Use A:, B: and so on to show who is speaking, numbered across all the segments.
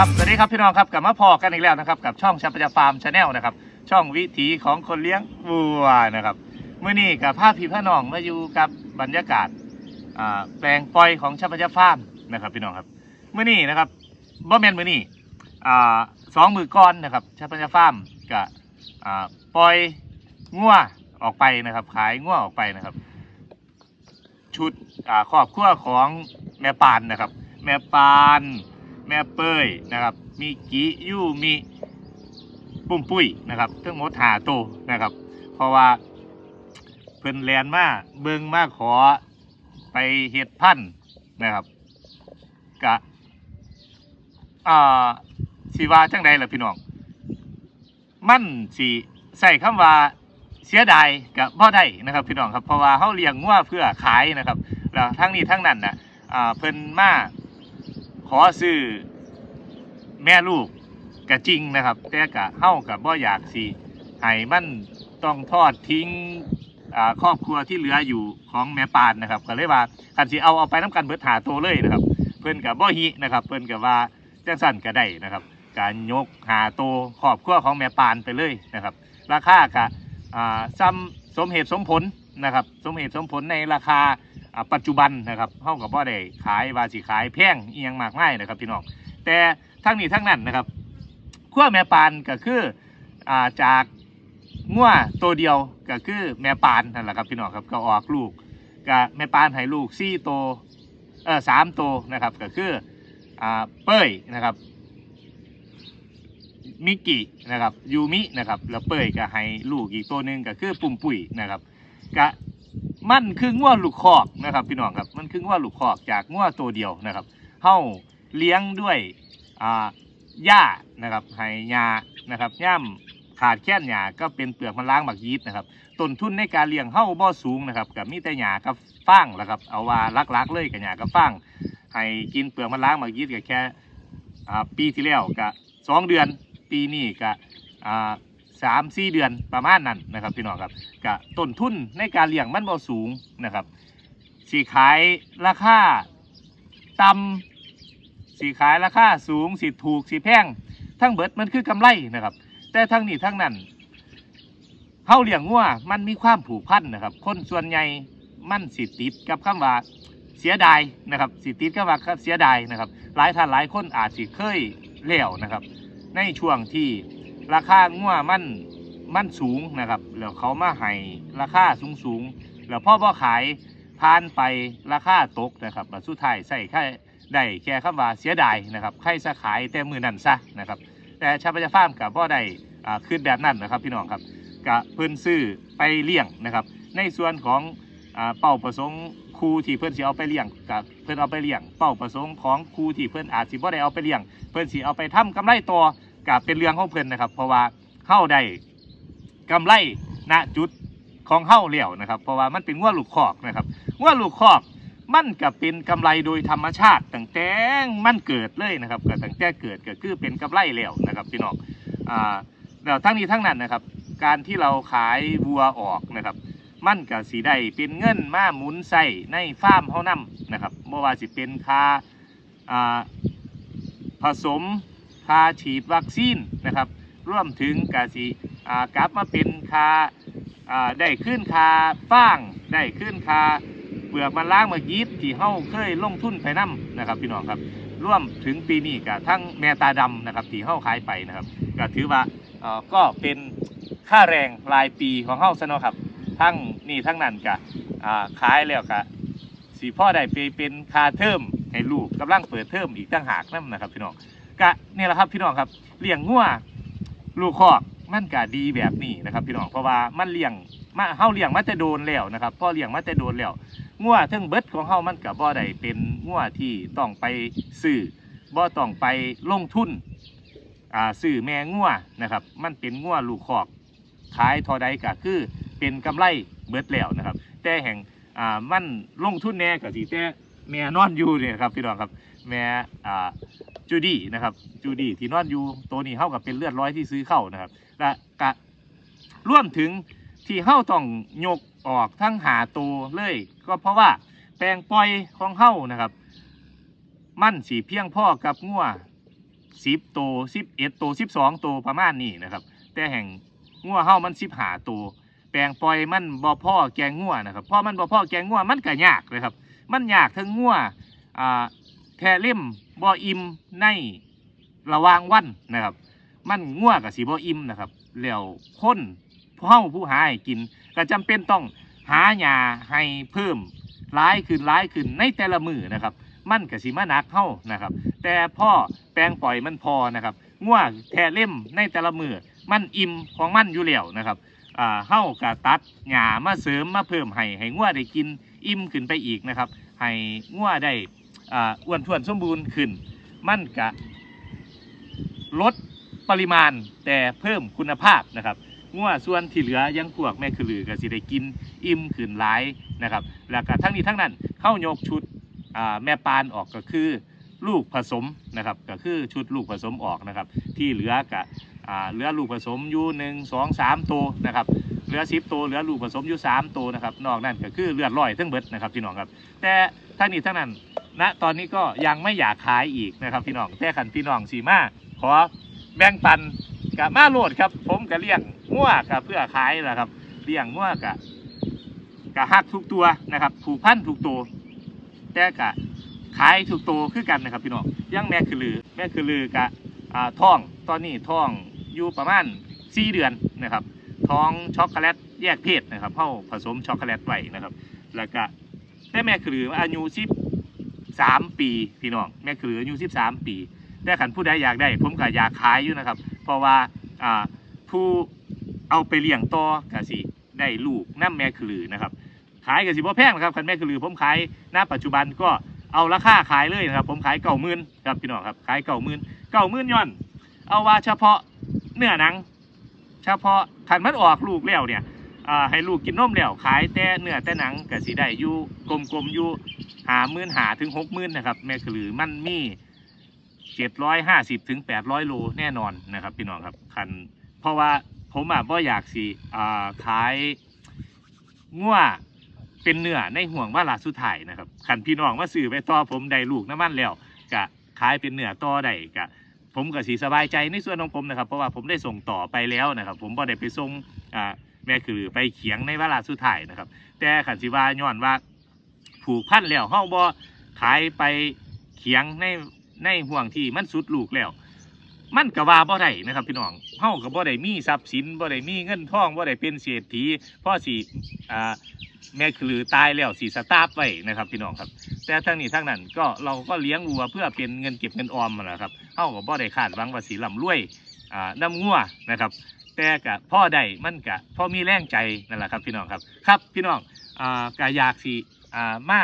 A: ครับสวัสดีครับพี่น้องครับกลับมาพอกันอีกแล้วนะครับกับช่องชัพยาฟาร์มชาแนลนะครับช่องวิถีของคนเลี้ยงวัวนะครับเมื่อนี้กับภาพพี่พ่น้องมาอยู่กับบรรยากาศแปลงปล่อยของชัพยาฟาร์มนะครับพี่น้องครับเมื่อนี้นะครับบ่แมนเมื่อนี้สองมือก้อนนะครับชัพยาฟาร์มกับปล่อยงัวออกไปนะครับ ขายงัวออกไปนะครับ ชุดครอบครัวของแม่ปานนะครับ แม่ปาน แม่เป้ยนะครับ มีกิยู่มีปุ้มปุ้ยนะครับทั้งหมดหาโตนะครับ เพราะว่าเพิ่นแลนมาเบิงมาขอไปเฮ็ดพันนะครับกะอ่าสิว่าจังใดล่ะพี่น้อง มันสิใส่คำว่าเสียดายกับบ่ได้นะครับ พี่น้องครับเพราะว่าเฮาเลี้ยงงัวเพื่อขายนะครับแล้วทั้งนี้ทั้งนั้นนะอ่าเพิ่นมา ขอซื้อแม่ลูกก็จริงนะครับ แต่ก็เฮ้ากับบ่อยากสิให้มันต้องทอดทิ้งครอบครัวที่เหลืออยู่ของแม่ปานนะครับ ก็เลยว่าคันสิเอาเอาไปน้ำกันเบิดหาโตเลยนะครับ เพิ่นกับบ่ฮินะครับ เพิ่นกับว่าจังสั่นก็ได้นะครับ การยกหาโตครอบครัวของแม่ปานไปเลยนะครับ ราคาก็อ่าซ้ำสมเหตุสมผลนะครับ สมเหตุสมผลในราคา ปัจจุบันนะครับเฮากับบ่ได้ขายว่าสิขายแพงเอียงมากมายนะครับพี่น้องแต่ทั้งนี้ทั้งนั้นนะครับขั้วแม่ปานก็คืออ่าจากงัวตัวเดียวก็คือแม่ปานนั่นแหละครับพี่น้องครับก็ออกลูกก็แม่ปานให้ลูก4โตวเออสามโตวนะครับก็คืออ่าเป้ยนะครับมิกินะครับยูมินะครับแล้วเป้ยก็ให้ลูกอีกตัวหนึ่งก็คือปุ่มปุ๋ยนะครับกะ มันคือง่วลูกคอกนะครับพี่น้องครับมันคือง่วลูกคอกจากง่วตัวเดียวนะครับเฮาเลี้ยงด้วยอ่าหญ้านะครับให้หญ้านะครับย่ำขาดแค่นหญ้าก็เป็นเปลือกมันล้างหมักยีสต์นะครับต้นทุนในการเลี้ยงเฮาบ่สูงนะครับกับมีแต่หญ้ากับฟางแหละครับเอาว่าลักๆเลยกับหญ้ากับฟางให้กินเปลือกมันล้างหมักยีสต์ก็แค่อ่าปีที่แล้วก็สองเดือนปีนี้ก็ สามสี่เดือนประมาณนั้นนะครับพี่น้องครับก็ต้นทุนในการเลี้ยงมันบ่สูงนะครับสีขายราคาต่ำสีขายราคาสูงสีถูกสีแพงทั้งเบิดมันคือกำไรนะครับ แต่ทั้งนี้ทั้งนั้นเฮาเลี้ยงงัวมันมีความผูกพันนะครับ คนส่วนใหญ่มันสิติดกับคำว่าเสียดายนะครับสิติดกับว่าเสียดายนะครับ หลายท่านหลายคนอาจสิเคยเลี้ยวนะครับ ในช่วงที่ ราคางัวมันมันสูงนะครับแล้วเขามาให้ราคาสูงสูงแล้วพ่อพ่อขายผ่านไปราคาตกนะครับแล้วสุดท้ายใส่แค่ได้แค่คำว่าเสียดายนะครับใครจะขายแต่มือนั่นซะนะครับ แต่ชาวประชาฟาร์มกับพ่อได้อ่าคืนแบบนั้นนะครับพี่น้องครับกับเพิ่นซื้อไปเลี้ยงนะครับ ในส่วนของอ่าเป้าประสงค์ครูที่เพิ่อนสิเอาไปเลี้ยงกับเพิ่อนเอาไปเลี้ยง เป้าประสงค์ของครูที่เพิ่อนอาจสิบ่ได้เอาไปเลี้ยง เพิ่อนสิเอาไปทำกำไรตัว กับเป็นเรื่องของเพิ่นนะครับ เพราะว่าเฮาได้กำไรณจุดของเฮาแล้วนะครับ เพราะว่ามันเป็นงัวลูกคอกนะครับงัวลูกคอกมันก็เป็นกำไรโดยธรรมชาติตั้งแต่มันเกิดเลยนะครับก็ตั้งแต่เกิดก็คือเป็นกำไรแล้วนะครับพี่น้องอ่าแล้วทั้งนี้ทั้งนั้นนะครับ การที่เราขายวัวออกนะครับมันก็สีได้เป็นเงินมาหมุนใส่ในฟาร์มเฮานํนะครับบ่อว่าสิเป็นค่าผสม ค่าฉีดวัคซีนนะครับรวมถึงกาสิอ่ากลับมาเป็นค่าได้ขึ้นค่าฟางได้ขึ้นค่าเปลือกมันล้างมายีสต์ที่เฮาเคยลงทุนไปนํนะครับพี่น้องครับร่วมถึงปีนี้กับทั้งแมตาดำนะครับที่เฮาขายไปนะครับก็ถือว่าก็เป็นค่าแรงรายปีของเฮาซะเนาะครับ ทั้งนี่ทั้งนั้นกะอ่าขายแล้วกะสีพ่อได้ไปเป็นค่าเทอมให้ลูกกำลังเปิดเทอมอีกต่างหากนั่นนะครับพี่น้อง กะนี่แหละครับพี่น้องครับเลี้ยงงัวลูกคอกมันกะดีแบบนี้นะครับ พี่น้องเพราะว่ามันเลี้ยงมาเฮาเลี้ยงมาแต่โดนแล้วนะครับพ่อเลี้ยงมาแต่โดนแล้วงัวทั้งเบิดของเฮามันกะบ่ได้เป็นงัวที่ต้องไปซื้อบ่ต้องไปลงทุนอ่าซื้อแม่งัวนะครับ มันเป็นงัวลูกคอกขายทอใดก็คือเป็นกำไรเบิดแล้วนะครับ แต่แห่งอ่ามันลงทุนแน่ก็สิแต่แม่นอนอยู่เนี่ยครับพี่น้องครับแม่อ่า จูดี้นะครับจูดี้ที่นอนอยู่ตัวนี้เท่ากับเป็นเลือดร้อยที่ซื้อเข้านะครับและกะรวมถึงที่เฮาต้องยกออกทั้งหาตัวเลย ก็เพราะว่าแปลงปล่อยของเฮานะครับ มันสีเพียงพ่อกับงัวสิบตัวสิบเอ็ดตัวสิบสองตัวประมาณนี้นะครับ แต่แห่งงัวเฮามันสิบหาตัวแปลงปล่อยมันบ่พ่อแกงงัวนะครับพราะมันบ่พ่อแกงงัวมันก็ยากเลยครับ มันยากทั้งงัวอ่าแทเล่ม บ่อิ่มในระหว่างวันนะครับ มันงัวกับสีบ่อิ่มนะครับแล้วคนเฮาผู้หาให้กิน ก็จำเป็นต้องหาหญ้าให้เพิ่มร้ายขึ้นร้ายขึ้นในแต่ละมือนะครับ มันก็สิมานักเฮานะครับ แต่พ่อแปลงปล่อยมันพอนะครับง่วแทะเล่มในแต่ละมือมันอิ่มของมันอยู่แล้วนะครับอ่าเฮากะตัดหญ้ามาเสริมมาเพิ่มให้ให้ง่วได้กินอิ่มขึ้นไปอีกนะครับ ให้ง่วได้ อ้วนท้วนสมบูรณ์ขึ้น มันกะลดปริมาณแต่เพิ่มคุณภาพนะครับง่วส่วนที่เหลือยังพวกแม่คือลือก็สิได้กินอิ่มขึ้นหลายนะครับ แล้วก็ทั้งนี้ทั้งนั้นเข้ายกชุดแม่ปานออกก็คือลูกผสมนะครับ ก็คือชุดลูกผสมออกนะครับ ที่เหลือกับเหลือลูกผสมอยู่หนึ่งสองสามตัวนะครับเหลือสิบตัวเหลือลูกผสมอยู่สามตัวนะครับ นอกนั้นก็คือเลือดลอยทั้งเบิดนะครับพี่น้องครับ แต่ทั้งนี้ทั้งนั้น ณตอนนี้ก็ยังไม่อยากขายอีกนะครับ พี่น้องแต่ขันพี่น้องสีมาขอแบ่งปันกับมาโลดครับ ผมก็เลี้ยงงัวกับเพื่อขายนะครับเลี้ยงงัวกับกะฮักทุกตัวนะครับผูกพันทุกตัวแต่กะขายถูกโตวคือกันนะครับพี่น้องยังแม่คือลือแม่คือลือกะอ่าท้องตอนนี้ท้องอยู่ประมาณ4เดือนนะครับ ท้องช็อกโกแลตแยกเพศนะครับเข้าผสมช็อกโกแลตไว้นะครับ แล้วก็แต่แม่คือลืออายุ 13 ปีพี่น้องแม่คือลืออายุ13 ปี แต่ขันผู้ใดอยากได้ ผมก็อยากขายอยู่นะครับ เพราะว่าผู้เอาไปเลี้ยงต่อกะสิได้ลูกน้ำแม่คือลือนะครับ ขายกับสิบ่แพงนะครับคันแม่คือลือผมขายณปัจจุบันก็เอาราคาขายเลยนะครับ ผมขายเก่าหมื่นครับพี่น้องครับขายเก่าหมื่นเก่าหมื่นย้อน เอาว่าเฉพาะเนื้อหนัง เฉพาะขันมันออกลูกแล้วเนี่ยให้ลูกกินนมแล้วขายแต่เนื้อแต่หนังก็สิได้อยู่กลมๆอยู่ หาหมื่นหาถึงหกหมื่นนะครับ แม่คือลือมันมีเจ็ดร้อยห้าสิบถึงแปดร้อยโลแน่นอนนะครับ พี่น้องครับคันเพราะว่าผมอะบ่อยากสิอ่าขายงัวเป็นเนื้อในห่วงว่าลาสุดท้ายนะครับขันพี่น้องมาซื้อไปต่อผมได้ลูกน้ำมันแล้วกะขายเป็นเนื้อต่อได้กะผมก็สีสบายใจในส่วนของผมนะครับ เพราะว่าผมได้ส่งต่อไปแล้วนะครับ ผมบ่ได้ไปส่งอ่าแม่คือไปเขียงในเวลาสุดท้ายนะครับ แต่ขันสิว่าย้อนว่า ผูกพันแล้วเฮาบ่ขายไปเขียงในในห่วงที่มันสุดลูกแล้ว มันก็ว่าบ่ได้นะครับ พี่น้องเฮาก็บ่ได้มีทรัพย์สินบ่ได้มีเงินทองบ่ได้เป็นเศรษฐีพราะสิอ่าแม่คือตายแล้วสีสตาร์ฟไว้นะครับ พี่น้องครับ แต่ทั้งนี้ทั้งนั้นก็เราก็เลี้ยงวัวเพื่อเป็นเงินเก็บเงินออมนั่นแหละครับเฮาก็บ่ได้คาดหวังว่าสีลำรวยอ่าน้ำงัวนะครับ แต่กะพ่อได้มันกะพ่อมีแรงใจนั่นแหละครับ พี่น้องครับครับพี่น้องอ่ากะอยากสิ อ่ามา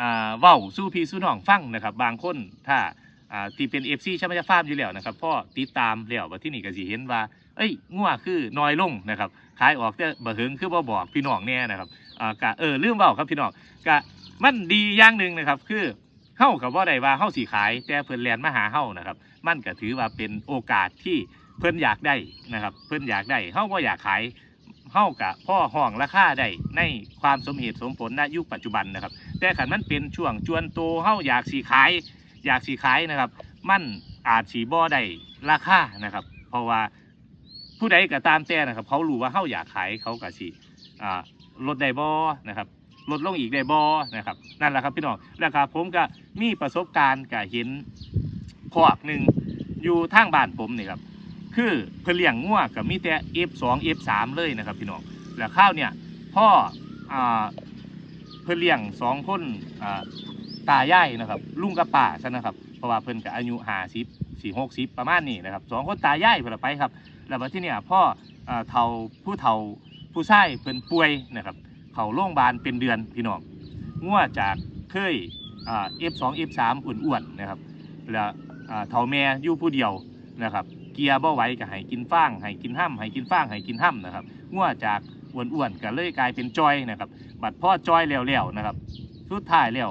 A: อ่าเว้าสู้พี่สู้น้องฟังนะครับ บางคนถ้าอ่าที่เป็นเอฟซีชัมยาฟาร์มอยู่แล้วนะครับพ่อติดตามแล้วว่าที่นี่ก็สิเห็นว่า เอ้ยงัวคือน้อยลงนะครับขายออกแต่บ่เหิงคือบ่บอกพี่น้องแน่นะครับอ่ากะเออลืมเบาครับพี่น้องกะมันดีอย่างหนึ่งนะครับคือเฮ้ากับว่าใดว่าเฮ้าสีขาย แต่เพิ่นแลนมาหาเฮ้านะครับ มันก็ถือว่าเป็นโอกาสที่เพิ่นอยากได้นะครับ เพิ่นอยากได้เฮ้าก็อยากขาย เฮ้ากะพ่อห้องราคาได้ในความสมเหตุสมผลณยุคปัจจุบันนะครับ แต่ขันมันเป็นช่วงจวนโตเฮ้าอยากสีขาย อยากสีขายนะครับ มันอาจสีบ่อได้ราคานะครับ เพราะว่าผู้ใดก็ตามแต่นะครับ เขารู้ว่าเฮ้าอยากขายเขาก็สีอ่าลดได้บ่อนะครับลดลงอีกได้บ่อนะครับนั่นแหละครับพี่น้องแล้วครับผมก็มีประสบการณ์กับเห็นขอกหนึ่งอยู่ทางบ้านผมนี่ครับ คือเพื่อเลี้ยงงัวกับมีแต่ F2 F3 เลยนะครับพี่น้องแล้วข้าวเนี่ยพ่ออ่าเพื่อเลี้ยงสองคนอ่าตายายนะครับลุงกับป้าซะนะครับเพราะว่าเพิ่นก็อายุห้าสิบสี่หกสิบประมาณนี้นะครับสองคนตายายเพิ่นละไปครับแล้วที่เนี่ยพ่ออ่าเฒ่าผู้เฒ่าผู้ชายเพิ่นป่วยนะครับเขาโรงพยาบาลเป็นเดือนพี่น้องงัวจากเคยอ่า F2 F3 อ้วนๆนะครับแล้วเฒ่าแม่อยู่ผู้เดียวนะครับ เกียร์บ่ไหวก็ให้กินฟางให้กินห้ำให้กินฟางให้กินห้ำนะครับงัวจากอ้วนๆก็เลยกลายเป็นจอยนะครับ บัดพ่อจอยแล้วๆนะครับสุดท้ายแล้ว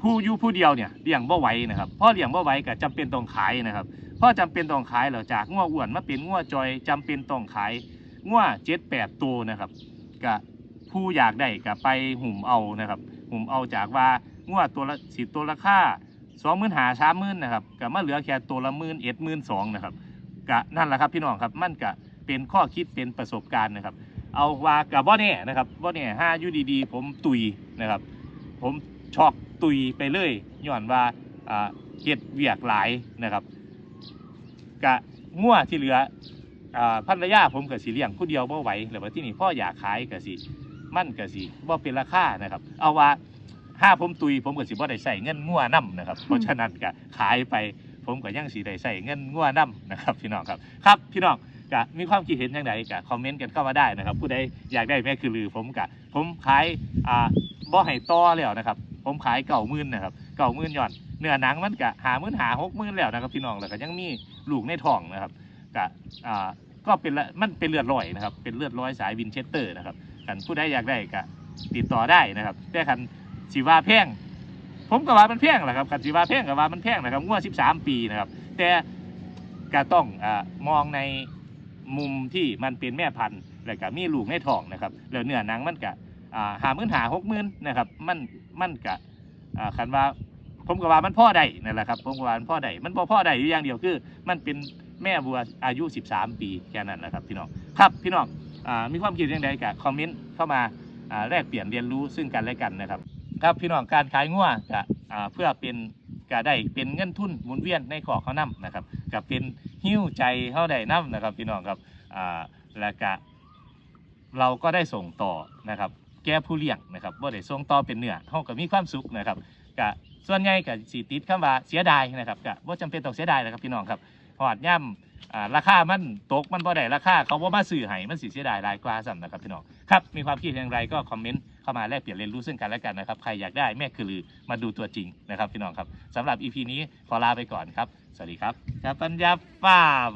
A: ผู้อยู่ผู้เดียวเนี่ยเลี้ยงบ่ไหวนะครับพ่อเลี้ยงบ่ไหวก็จำเป็นต้องขายนะครับพ่อจำเป็นต้องขายแล้วจากงัวอ้วนมาเป็นงัวจอยจำเป็นต้องขายงัวเจ็ดแปดตัวนะครับก็ผู้อยากได้ก็ไปหุ่มเอานะครับ หุ่มเอาจากว่างัวตัวละสิตัวราคา สองหมื่นหาสามหมื่นนะครับก็มาเหลือแค่ตัวละหมื่นเอ็ดหมื่นสองนะครับก็นั่นแหละครับพี่น้องครับมันก็เป็นข้อคิดเป็นประสบการณ์นะครับ เอาว่ากับบ่แน่นะครับบ่แน่ห้าอยู่ดีๆผมตุยนะครับ ผมช็อกตุยไปเลยย้อนว่าอ่าเฮ็ดเวียกหลายนะครับกะงัวที่เหลืออ่าภรรยาผมก็สิเลี้ยงผู้เดียวบ่ไหวแล้วว่าที่นี่พ่ออยากขายก็สิมันก็สิบ่เป็นราคานะครับ เอาว่า ถ้าผมตุยผมก็สิบ่ได้ใส่เงินงัวนํนะครับ เพราะฉะนั้นก็ขายไปผมก็ยังสิได้ใส่เงินงัวนํนะครับพี่น้องครับครับพี่น้องก็มีความคิดเห็นอย่างไรก็คอมเมนต์กันเข้ามาได้นะครับ ผู้ใดอยากได้แม่คือลือผมก็ผมขายอ่าบ่ให้ต่อแล้วนะครับ ผมขายเก่ามื่นนะครับเก่ามื่นย่อนเนื้อหนังมันก็หามื่นหาหกมื่นแล้วนะครับพี่น้องแล้วก็ยังมีลูกในท้องนะครับก็อ่าก็เป็นละมันเป็นเลือดร้อยนะครับเป็นเลือดร้อยสายวินเชสเตอร์นะครับกันผู้ใดอยากได้ก็ติดต่อได้นะครับแต่คัน สีว่าแพงผมก็ว่ามันแพงแหละครับกันสีว่าแพงกับว่ามันแพงนะครับงวด13ปีนะครับ แต่ก็ต้องอมองในมุมที่มันเป็นแม่พันธุ์แล้วก็มีลูกในท้องนะครับแล้วเนื้อหนังมันก็หามื่นหาหกหมื่นนะครับ มันมันก็คันว่าผมก็ว่ามันพ่อได้นั่นแหละครับผมก็ว่ามันพ่อได้มันบ่พ่อได้อยู่อย่างเดียวคือ มันเป็นแม่วัวอายุ 13 ปีแค่นั้นแหละครับพี่น้องครับพี่น้องอมีความคิดอย่างไรก็คอมเมนต์เข้ามาแลกเปลี่ยนเรียนรู้ซึ่งกันและกันนะครับ ครับพี่น้องการขายงัวก็อ่าเพื่อเป็นก็ได้เป็นเงินทุนหมุนเวียนในขอเขานํนะครับก็เป็นหิ้วใจเขาได้นํนะครับพี่น้องครับแล้วก็เราก็ได้ส่งต่อนะครับ แก่ผู้เลี้ยงนะครับบ่าได้ส่งต่อเป็นเนื้อเขาก็มีความสุขนะครับก็ส่วนใหญ่ก็สิติดคำว่าเสียดายนะครับก็บ่าจำเป็นต้องเสียดายนะครับพี่น้องครับเพราะว่าย่ำ อ่าราคามันตกมันบ่ได้ราคาเขาบ่มาซื้อให้มันสิเสียดายรายกว่าซ้ำนะครับพี่น้องครับมีความคิดอย่างไรก็คอมเมนต์เข้ามาแลกเปลี่ยนเรียนรู้ซึ่งกันและกันนะครับใครอยากได้แม่คือลือมาดูตัวจริงนะครับพี่น้องครับสำหรับ EP นี้ขอลาไปก่อนครับ สวัสดีครับจากปัญญาฟาร์ม